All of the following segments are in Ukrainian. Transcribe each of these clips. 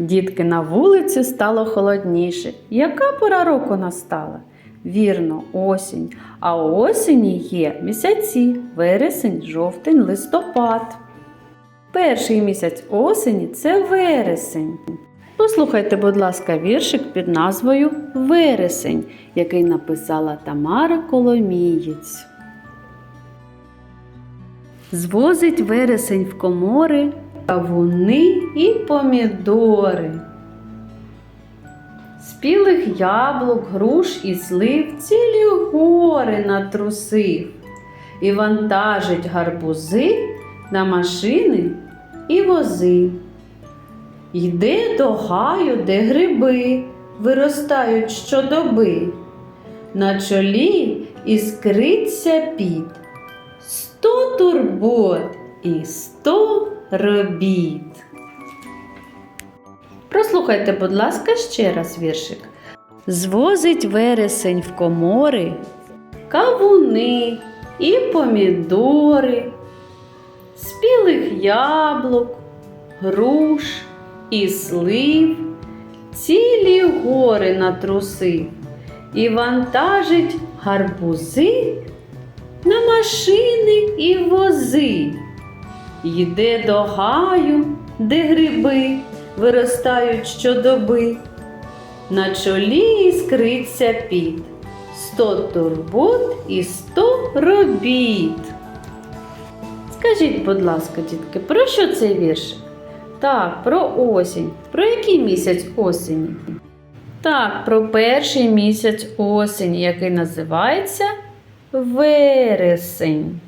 Дітки на вулиці стало холодніше. Яка пора року настала? Вірно, осінь. А у осені є місяці вересень, жовтень, листопад. Перший місяць осені це вересень. Послухайте, будь ласка, віршик під назвою Вересень, який написала Тамара Коломієць. Звозить вересень в комори кавуни і помідори. Спілих яблук, груш і слив цілі гори натрусив і вантажить гарбузи на машини і вози. Йде до гаю, де гриби виростають щодоби. На чолі іскриться під сто турбот і сто робіт. Прослухайте, будь ласка, ще раз віршик. Звозить вересень в комори, кавуни і помідори, спілих яблук, груш і слив, цілі гори натрусив і вантажить гарбузи на машини і вози. Йде до гаю, де гриби виростають щодоби. На чолі іскриться під сто турбот і сто робіт. Скажіть, будь ласка, дітки, про що цей віршик? Так, про осінь. Про який місяць осені? Так, про перший місяць осені, який називається вересень.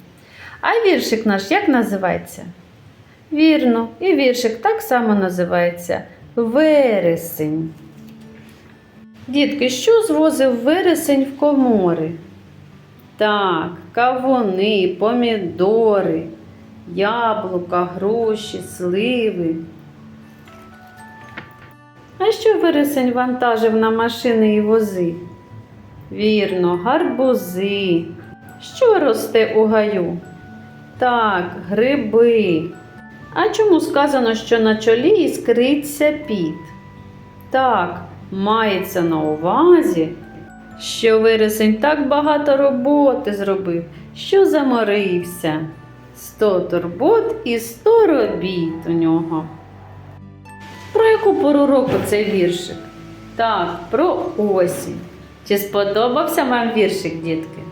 А віршик наш як називається? Вірно, і віршик так само називається вересень. Дітки, що звозив вересень в комори? Так, кавуни, помідори, яблука, груші, сливи. А що вересень вантажив на машини і вози? Вірно, гарбузи. Що росте у гаю? Так, гриби. А чому сказано, що на чолі іскриться піт? Так, мається на увазі, що вересень так багато роботи зробив, що заморився. Сто турбот і сто робіт у нього. Про яку пору року цей віршик? Так, про осінь. Чи сподобався вам віршик, дітки?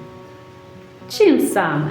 Чим саме?